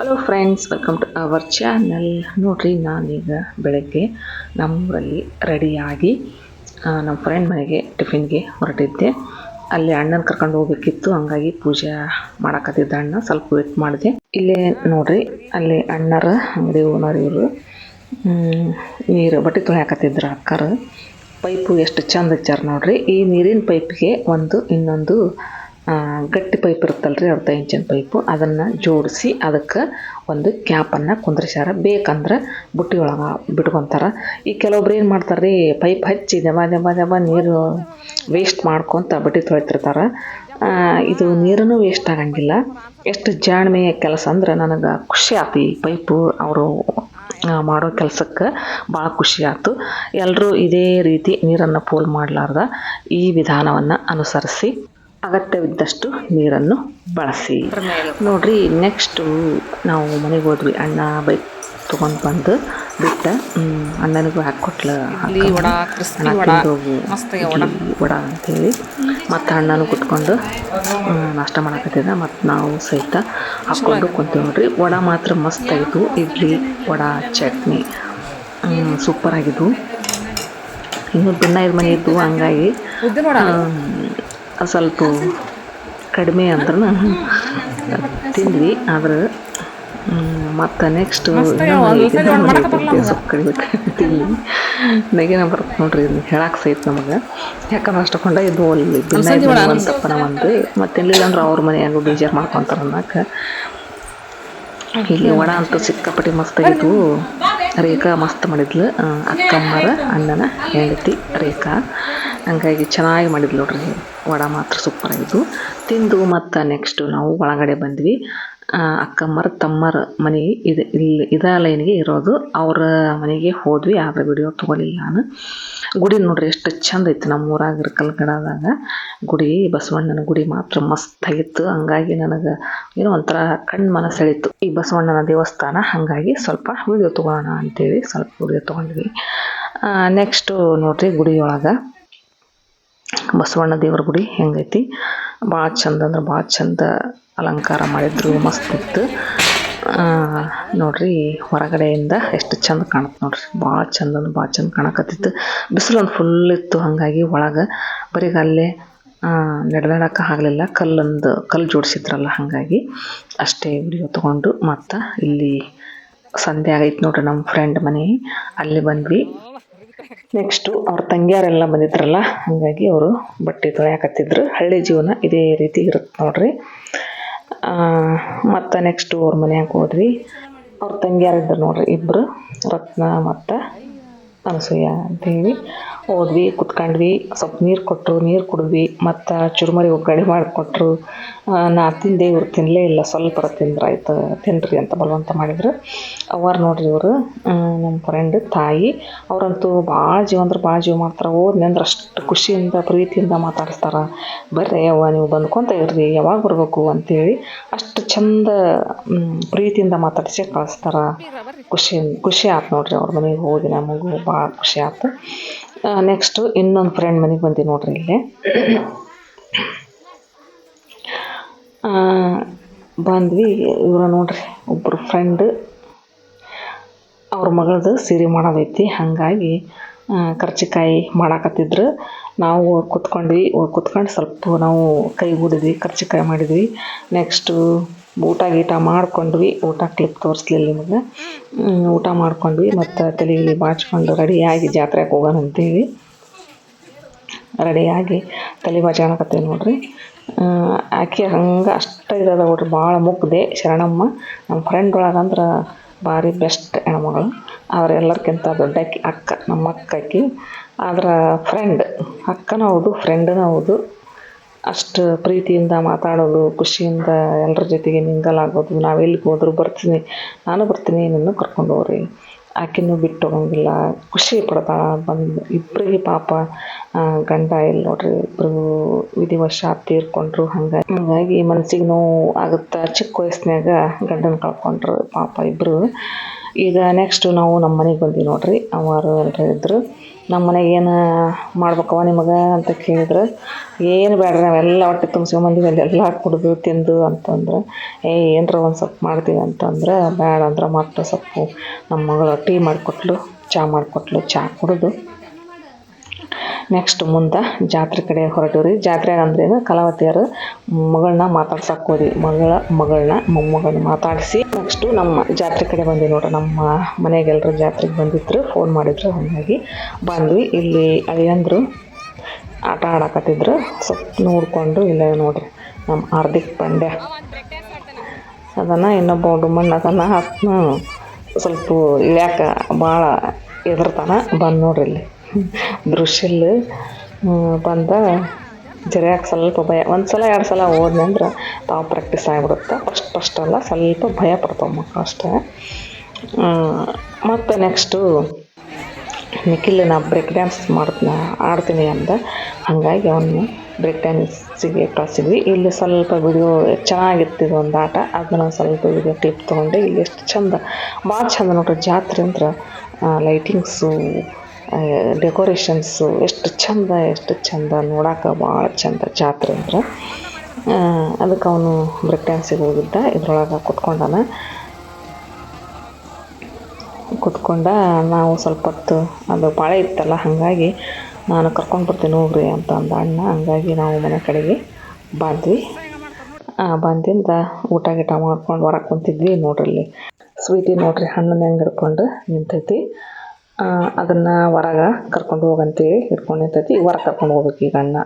Hello friends welcome to our channel ನೋಡ್ರಿ, ನಾನೀಗ ಬೆಳಗ್ಗೆ ನಮ್ಮೂರಲ್ಲಿ ರೆಡಿಯಾಗಿ ನಮ್ಮ ಫ್ರೆಂಡ್ ಮನೆಗೆ ಟಿಫಿನ್ಗೆ ಹೊರಟಿದ್ದೆ. ಅಲ್ಲಿ ಅಣ್ಣನ ಕರ್ಕೊಂಡು ಹೋಗ್ಬೇಕಿತ್ತು, ಹಂಗಾಗಿ ಪೂಜೆ ಮಾಡಕತ್ತಿದ್ದ ಅಣ್ಣ, ಸ್ವಲ್ಪ ವೇಟ್ ಮಾಡಿದೆ. ಇಲ್ಲೇ ನೋಡ್ರಿ, ಅಲ್ಲಿ ಅಣ್ಣರ ಅಂಗಡಿ ಓನರ್ ಇವರು ನೀರು, ಬಟ್ಟೆ ತೊಳೆಯಾಕತ್ತಿದ್ರು ಅಕ್ಕರು. ಪೈಪು ಎಷ್ಟು ಚಂದ ಹಚ್ಚಾರ ನೋಡ್ರಿ. ಈ ನೀರಿನ ಪೈಪ್ಗೆ ಒಂದು ಇನ್ನೊಂದು ಗಟ್ಟಿ ಪೈಪ್ ಇರುತ್ತಲ್ಲ ರೀ ಅರ್ಧ ಇಂಚಿನ ಪೈಪು. ಅದನ್ನು ಜೋಡಿಸಿ ಅದಕ್ಕೆ ಒಂದು ಕ್ಯಾಪನ್ನು ಕುಂದ್ರಿಸ್ಯಾರ. ಬೇಕಂದ್ರೆ ಬುಟ್ಟಿ ಒಳಗೆ ಬಿಟ್ಕೊತಾರ. ಈ ಕೆಲವೊಬ್ರು ಏನು ಮಾಡ್ತಾರೆ ರೀ ಪೈಪ್ ಹಚ್ಚಿ ದೆಬ ದೆಬ ದೆಬ ನೀರು ವೇಸ್ಟ್ ಮಾಡ್ಕೊತ ಬಟ್ಟೆ ತೊಳಿತಿರ್ತಾರೆ. ಇದು ನೀರನ್ನು ವೇಸ್ಟ್ ಆಗಂಗಿಲ್ಲ. ಎಷ್ಟು ಜಾಣ್ಮೆಯ ಕೆಲಸ ಅಂದ್ರೆ ನನಗೆ ಖುಷಿ ಆಯ್ತು ಈ ಪೈಪು ಅವರು ಮಾಡೋ ಕೆಲಸಕ್ಕೆ ಭಾಳ ಖುಷಿ ಆಯ್ತು ಎಲ್ಲರೂ ಇದೇ ರೀತಿ ನೀರನ್ನು ಪೋಲ್ ಮಾಡಲಾರ್ದ ಈ ವಿಧಾನವನ್ನು ಅನುಸರಿಸಿ. ಅಗತ್ಯವಿದ್ದಷ್ಟು ನೀರನ್ನು ಬಳಸಿ. ನೋಡ್ರಿ ನೆಕ್ಸ್ಟು ನಾವು ಮನೆಗೆ ಹೋದ್ವಿ. ಅಣ್ಣ ಬೈಕ್ ತೊಗೊಂಡು ಬಂದು ಬಿಟ್ಟ ಅಣ್ಣನಿಗೂ ಹಾಕ್ಕೊಟ್ಲ ವಡ ಅಂತೇಳಿ. ಮತ್ತು ಅಣ್ಣನೂ ಕುತ್ಕೊಂಡು ನಾಷ್ಟ ಮಾಡಕತ್ತಿದ್ದ. ಮತ್ತು ನಾವು ಸಹಿತ ಹಾಕೊಂಡು ಕುಂತೀವಿ ನೋಡ್ರಿ. ವಡ ಮಾತ್ರ ಮಸ್ತ್ ಆಗಿದ್ವು. ಇಡ್ಲಿ ವಡ ಚಟ್ನಿ ಸೂಪರ್ ಆಗಿದ್ವು. ಇನ್ನು ಭಿನ್ನ ಮನೆ ಇದ್ವು ಹಂಗಾಗಿ ಸ್ವಲ್ಪ ಕಡಿಮೆ ಅಂದ್ರೂ ತಿಂದ್ವಿ ಆದ್ರೆ ಮತ್ತು ನೆಕ್ಸ್ಟ್. ಸ್ವಲ್ಪ ಕಡಿಬೇಕು ನೆಗೆನ ಬರುತ್ತೆ ನೋಡ್ರಿ ಇದನ್ನ ಹೇಳಕ್ಕೆ ಸಹಿತ ನಮಗೆ. ಯಾಕಂದ್ರೆ ಅಷ್ಟಕೊಂಡ ಇದು ಅಲ್ಲಿ ಅಲಸಂದಿ ವಡ ಒಂದು ಮತ್ತೆ ಇಲ್ಲಿಲ್ಲ ಅಂದ್ರೆ ಅವ್ರ ಮನೆಯಾಗ ಬೇಜಾರು ಮಾಡ್ಕೊಂತಾರ ಅನ್ನಕ್ಕೆ ಇಲ್ಲಿ ವಡ ಅಂತೂ ಸಿಕ್ಕಾಪಟ್ಟಿ ಮಸ್ತ್ ಆಗಿದ್ವು. ರೇಖಾ ಮಸ್ತ್ ಮಾಡಿದ್ಲು ಅಕ್ಕಮ್ಮರ ಅಣ್ಣನ ಹೆಂಡತಿ ರೇಖಾ. ಹಂಗಾಗಿ ಚೆನ್ನಾಗಿ ಮಾಡಿದ್ಲು ನೋಡ್ರಿ. ವಡ ಮಾತ್ರ ಸೂಪರ್ ಆಗಿದ್ವು ತಿಂದು ಮತ್ತು ನೆಕ್ಸ್ಟು ನಾವು ಒಳಗಡೆ ಬಂದ್ವಿ. ಅಕ್ಕಮ್ಮರ, ತಮ್ಮರ ಮನೆ ಇದು ಇಲ್ಲಿ ಇದ ಲೈನ್ಗೆ ಇರೋದು. ಅವರ ಮನೆಗೆ ಹೋದ್ವಿ, ಆದರೆ ವಿಡಿಯೋ ತೊಗೊಲಿಲ್ಲ ನಾನು. ಗುಡಿ ನೋಡ್ರಿ ಎಷ್ಟು ಚಂದ ಐತಿ ನಮ್ಮ ಊರಾಗ ಕಲ್ಗಡದಾಗ ಗುಡಿ, ಬಸವಣ್ಣನ ಗುಡಿ ಮಾತ್ರ ಮಸ್ತ್ ಆಗಿತ್ತು. ಹಂಗಾಗಿ ನನಗೆ ಏನೋ ಒಂಥರ ಕಣ್ಣು ಮನ ಸೆಳೀತು ಈ ಬಸವಣ್ಣನ ದೇವಸ್ಥಾನ, ಹಾಗಾಗಿ ಸ್ವಲ್ಪ ವಿಡಿಯೋ ತೊಗೊಳೋಣ ಅಂತೇಳಿ ಸ್ವಲ್ಪ ವಿಡಿಯೋ ತೊಗೊಂಡ್ವಿ. ನೆಕ್ಸ್ಟು ನೋಡ್ರಿ ಗುಡಿಯೊಳಗೆ. ಬಸವಣ್ಣ ದೇವ್ರ ಗುಡಿ ಹೆಂಗೈತಿ? ಭಾಳ ಚಂದ ಅಂದ್ರೆ ಭಾಳ ಚಂದ ಅಲಂಕಾರ ಮಾಡಿದ್ರು, ಮಸ್ತ್ ಇತ್ತು. ನೋಡ್ರಿ ಹೊರಗಡೆಯಿಂದ ಎಷ್ಟು ಚಂದ ಕಾಣುತ್ತೆ ನೋಡ್ರಿ. ಭಾಳ ಚಂದ ಅಂದ್ರೆ ಭಾಳ ಚಂದ ಕಾಣಕತ್ತಿತ್ತು. ಬಿಸಿಲು ಒಂದು ಫುಲ್ ಇತ್ತು ಹಾಗಾಗಿ ಒಳಗೆ. ಬರೀಗ ಅಲ್ಲೇ ನಡೆದಾಡಕ್ಕೆ ಆಗಲಿಲ್ಲ. ಕಲ್ಲೊಂದು, ಕಲ್ಲು ಜೋಡಿಸಿದ್ರಲ್ಲ ಹಾಗಾಗಿ ಅಷ್ಟೇ ವಿಡಿಯೋ ತೊಗೊಂಡು ಮತ್ತು ಇಲ್ಲಿ ಸಂಧ್ಯೆ ಆಗೈತೆ ನೋಡ್ರಿ ನಮ್ಮ ಫ್ರೆಂಡ್ ಮನೆ. ಅಲ್ಲಿ ಬಂದ್ವಿ. ನೆಕ್ಸ್ಟು ಅವ್ರ ತಂಗಿಯರೆಲ್ಲ ಬಂದಿದ್ರಲ್ಲ, ಹಾಗಾಗಿ ಅವರು ಬಟ್ಟೆ ತೊಳೆಯಾಕತ್ತಿದ್ರು. ಹಳ್ಳಿ ಜೀವನ ಇದೇ ರೀತಿ ಇರುತ್ತೆ ನೋಡ್ರಿ. ಮತ್ತು ನೆಕ್ಸ್ಟು ಅವ್ರ ಮನೆಯಾಗ ಹೋದ್ವಿ. ಅವ್ರ ತಂಗಿಯರಿದ್ರು ನೋಡ್ರಿ ಇಬ್ಬರು ರತ್ನ, ಮತ್ತು ಅನಸೂಯ ಅಂತೇಳಿ ಹೋದ್ವಿ, ಕುತ್ಕಂಡ್ವಿ, ಸ್ವಲ್ಪ ನೀರು ಕೊಟ್ಟರು ನೀರು ಕುಡಿದ್ವಿ, ಮತ್ತು ಚುರುಮರಿ ಒಗ್ಗರಣೆ ಮಾಡಿಕೊಟ್ರು. ನಾ ತಿಂದೆ, ಇವ್ರು ತಿನ್ನಲೇ ಇಲ್ಲ, ಸ್ವಲ್ಪ ತಿಂದ್ರೆ, ಆಯ್ತು ತಿನ್ನಿರಿ ಅಂತ ಬಲವಂತ ಮಾಡಿದ್ರು. ಅವ್ರು ನೋಡ್ರಿ ಇವರು ನಮ್ಮ ಫ್ರೆಂಡ್ ತಾಯಿ, ಅವರಂತೂ ಭಾಳ ಜೀವ ಅಂದ್ರೆ ಭಾಳ ಜೀವ ಮಾಡ್ತಾರೆ. ಹೋದ್ನಿ ಅಂದ್ರೆ ಅಷ್ಟು ಖುಷಿಯಿಂದ, ಪ್ರೀತಿಯಿಂದ ಮಾತಾಡಿಸ್ತಾರೆ. ಬರ್ರಿ ಅವ್ವ, ನೀವು ಬಂದ್ಕೊಂತ ಇರ್ರಿ, ಯಾವಾಗ ಬರಬೇಕು ಅಂತೇಳಿ ಅಷ್ಟು ಚಂದ ಪ್ರೀತಿಯಿಂದ ಮಾತಾಡಿಸಿ ಕಳಿಸ್ತಾರೆ. ಖುಷಿ ಖುಷಿ ಆಯ್ತು ನೋಡ್ರಿ ಅವ್ರ ಮನೆಗೆ ಹೋಗಿ ನಮಗೂ, ಭಾಳ ಖುಷಿ ಆಯ್ತು ನೆಕ್ಸ್ಟು ಇನ್ನೊಂದು ಫ್ರೆಂಡ್ ಮನೆಗೆ ಬಂದಿ ನೋಡ್ರಿ ಇಲ್ಲಿ. ಬಂದ್ವಿ, ಇವ್ರ ನೋಡ್ರಿ ಒಬ್ಬರು ಫ್ರೆಂಡ್ ಅವ್ರ ಮಗಳದು ಸೀರೆ ಮಾಡೋದೈತಿ, ಹಾಗಾಗಿ ಕರ್ಚಿಕಾಯಿ ಮಾಡಾಕತ್ತಿದ್ರು. ನಾವು ಕುತ್ಕೊಂಡ್ವಿ, ಕುತ್ಕೊಂಡು ಸ್ವಲ್ಪ ನಾವು ಕೈಗೂಡಿದ್ವಿ, ಕರ್ಚಿಕಾಯಿ ಮಾಡಿದ್ವಿ. ನೆಕ್ಸ್ಟು ಊಟ ಗೀಟ ಮಾಡ್ಕೊಂಡ್ವಿ. ಊಟ ಕ್ಲಿಪ್ ತೋರಿಸ್ಲಿಲ್ಲ ನಿಮಗೆ. ಊಟ ಮಾಡ್ಕೊಂಡ್ವಿ ಮತ್ತು ತಲೆ ಬಾಚ್ಕೊಂಡು ರೆಡಿಯಾಗಿ ಜಾತ್ರೆಗೆ ಹೋಗೋಣ ಅಂತೇಳಿ. ರೆಡಿಯಾಗಿ ತಲೆ ಬಾಚ್ಕೊಳಕತ್ತೀವಿ ನೋಡ್ರಿ. ಆಕೆ ಹಂಗೆ ಅಷ್ಟ ಇದಾದ ನೋಡ್ರಿ. ಭಾಳ ಮುಗ್ದೆ ಶರಣಮ್ಮ. ನಮ್ಮ ಫ್ರೆಂಡ್ ಒಳಗಂದ್ರೆ ಭಾರಿ ಬೆಸ್ಟ್ ಹೆಣ್ಮಗಳು. ಅವ್ರು ಎಲ್ಲರಿಗಿಂತ ದೊಡ್ಡಕ್ಕಿ ಅಕ್ಕ, ನಮ್ಮ ಅಕ್ಕ ಆದ್ರೆ ಫ್ರೆಂಡ್ ಅಕ್ಕನೂ ಹೌದು ಫ್ರೆಂಡನೂ ಹೌದು ಅಷ್ಟು ಪ್ರೀತಿಯಿಂದ ಮಾತಾಡೋದು, ಖುಷಿಯಿಂದ ಎಲ್ಲರ ಜೊತೆಗೆ ಮಿಂಗಲ್ ಆಗೋದು ನಾವು ಎಲ್ಲಿಗೆ ಹೋದರೂ ಬರ್ತೀನಿ, ನಾನು ಬರ್ತೀನಿ ನಿನ್ನೂ ಕರ್ಕೊಂಡು ಹೋಗ್ರಿ. ಆಕೆನೂ ಬಿಟ್ಟು ಹೋಗಂಗಿಲ್ಲ. ಖುಷಿ ಪಡ್ತಾಳೆ ಬಂದು ಇಬ್ಬರಿಗೆ ಪಾಪ ಗಂಡ ಇಲ್ಲಿ ನೋಡ್ರಿ ಇಬ್ಬರು ವಿಧಿವಶ ತೀರ್ಕೊಂಡ್ರು ಹಂಗಾಗಿ ಹಾಗಾಗಿ ಮನ್ಸಿಗೆ ನೋವು ಆಗುತ್ತೆ ಚಿಕ್ಕ ವಯಸ್ಸಿನಾಗ ಗಂಡನ ಕಳ್ಕೊಂಡ್ರು ಪಾಪ ಇಬ್ಬರು ಈಗ ನೆಕ್ಸ್ಟ್ ನಾವು ನಮ್ಮ ಮನೆಗೆ ಬಂದ್ವಿ ನೋಡ್ರಿ, ಅವರು ಎಲ್ಲರೂ ಇದ್ದರು ನಮ್ಮ ಮನೆಗೆ ಏನು ಮಾಡ್ಬೇಕವ್ವ ನಿಮಗೆ ಅಂತ ಕೇಳಿದ್ರೆ, ಏನು ಬೇಡ್ರಿ ನಾವೆಲ್ಲ ಹೊಟ್ಟೆ ತುಂಬಿಸ್ಕೊಂಬಂದಿವಿ ಅಲ್ಲೆಲ್ಲ ಕುಡಿದು ತಿಂದು ಅಂತಂದ್ರೆ, ಏ, ಏನರ ಒಂದು ಸ್ವಲ್ಪ ಮಾಡ್ತೀವಿ ಅಂತಂದ್ರೆ ಬೇಡ ಅಂದ್ರೆ ಮತ್ತೆ ಸೊಪ್ಪು. ನಮ್ಮ ಮಗಳು ಟೀ ಮಾಡಿಕೊಟ್ಲು, ಚಾ ಮಾಡಿಕೊಟ್ಲು, ಚಾ ಕುಡಿದು. ನೆಕ್ಸ್ಟ್ ಮುಂದೆ ಜಾತ್ರೆ ಕಡೆ ಹೊರಟೀವಿ ರೀ ಜಾತ್ರೆ ಅಂದ್ರೇನು ಕಲಾವತಿಯರು ಮಗಳನ್ನ ಮಾತಾಡ್ಸಕ್ಕೆ ಹೋದ್ವಿ. ಮಗಳ, ಮಗಳನ್ನ ಮೊಮ್ಮಗಳನ್ನ ಮಾತಾಡಿಸಿ ನೆಕ್ಸ್ಟು ನಮ್ಮ ಜಾತ್ರೆ ಕಡೆ ಬಂದ್ವಿ ನೋಡ್ರಿ. ನಮ್ಮ ಮನೆಗೆಲ್ಲರೂ ಜಾತ್ರೆಗೆ ಬಂದಿದ್ರು. ಫೋನ್ ಮಾಡಿದ್ರು. ಹಾಗಾಗಿ ಬಂದ್ವಿ. ಇಲ್ಲಿ ಅಳಿಯಂದ್ರು ಆಟ ಆಡಕತ್ತಿದ್ರು. ಸ್ವಲ್ಪ ನೋಡಿಕೊಂಡು ಇಲ್ಲ ನೋಡ್ರಿ. ನಮ್ಮ ಹಾರ್ದಿಕ್ ಪಾಂಡ್ಯ. ಅದನ್ನು ಇನ್ನೊಬ್ಬ ಡುಮ್ಮಣ್ಣ ಅದನ್ನು ಹತ್ತು ಸ್ವಲ್ಪ ಇಳ್ಯಾಕ ಭಾಳ ಎದುರ್ತಾನ ಬಂದು ನೋಡ್ರಿ ಇಲ್ಲಿ. ದೃಶ್ಯಲ್ ಬಂದ ಜರಿಯಾಗಿ ಸ್ವಲ್ಪ ಭಯ. ಒಂದು ಸಲ, ಎರಡು ಸಲ ಹೋದ್ನಿ ಅಂದ್ರೆ ತಾವು ಪ್ರಾಕ್ಟೀಸ್ ಆಗಿಬಿಡುತ್ತೆ? ಫಸ್ಟ್ ಫಸ್ಟ್ ಅಲ್ಲ, ಸ್ವಲ್ಪ ಭಯ ಪಡ್ತಾವೆ ಮಕ್ಕಳು ಅಷ್ಟೇ. ಮತ್ತು ನೆಕ್ಸ್ಟು ನಿಖಿಲ್ ನಾ ಬ್ರೇಕ್ ಡ್ಯಾನ್ಸ್ ಮಾಡ್ತೀನಿ, ಆಡ್ತೀನಿ ಅಂದ. ಹಾಗಾಗಿ ಅವನು ಬ್ರೇಕ್ ಡ್ಯಾನ್ಸಿಗೆ ಕಳಿಸಿದ್ವಿ. ಇಲ್ಲಿ ಸ್ವಲ್ಪ ವಿಡಿಯೋ ಚೆನ್ನಾಗಿತ್ತು ಇದು ಒಂದು ಆಟ. ಅದನ್ನ ಸ್ವಲ್ಪ ವಿಡಿಯೋ ಕ್ಲಿಪ್ ತೊಗೊಂಡೆ. ಇಲ್ಲಿ ಎಷ್ಟು ಚಂದ, ಭಾಳ ಚಂದ ನೋಡ್ರಿ ಜಾತ್ರೆ ಅಂದ್ರೆ ಲೈಟಿಂಗ್ಸು ಡೆಕೋರೇಷನ್ಸು ಎಷ್ಟು ಚಂದ ಎಷ್ಟು ಚಂದ ನೋಡಕ್ಕೆ ಭಾಳ ಚಂದ ಜಾತ್ರೆ ಅಂದ್ರೆ. ಅದಕ್ಕೆ ಅವನು ಬ್ರೇಕ್ ಡ್ಯಾನ್ಸಿಗೆ ಹೋಗಿದ್ದ, ಇದ್ರೊಳಗೆ ಕುತ್ಕೊಂಡಾನ. ಕುತ್ಕೊಂಡ ನಾವು ಸ್ವಲ್ಪ ಹೊತ್ತು, ಅದು ಪಾಳೆ ಇತ್ತಲ್ಲ, ಹಾಗಾಗಿ ನಾನು ಕರ್ಕೊಂಡು ಬರ್ತೀನಿ ಹೋಗ್ರಿ ಅಂತ ಅಂದ ಅಣ್ಣ. ಹಂಗಾಗಿ ನಾವು ಮನೆ ಕಡೆಗೆ ಬಂದ್ವಿ. ಬಂದಿಂದ ಊಟ ಗೀಟ ಮಾಡ್ಕೊಂಡು ಹೊರಗೆ ಕುಂತಿದ್ವಿ ನೋಡ್ರಿ ಸ್ವೀಟಿ ನೋಡ್ರಿ, ಹಣ್ಣನ್ನ ಹೆಂಗೆ ಹಿಡ್ಕೊಂಡು ನಿಂತೈತಿ. ಅದನ್ನು ಹೊರಗೆ ಕರ್ಕೊಂಡು ಹೋಗಂತೇಳಿ ಹಿಡ್ಕೊಂಡಿರ್ತೈತಿ. ಹೊರಗೆ ಕರ್ಕೊಂಡು ಹೋಗ್ಬೇಕು ಈಗ ಅಣ್ಣ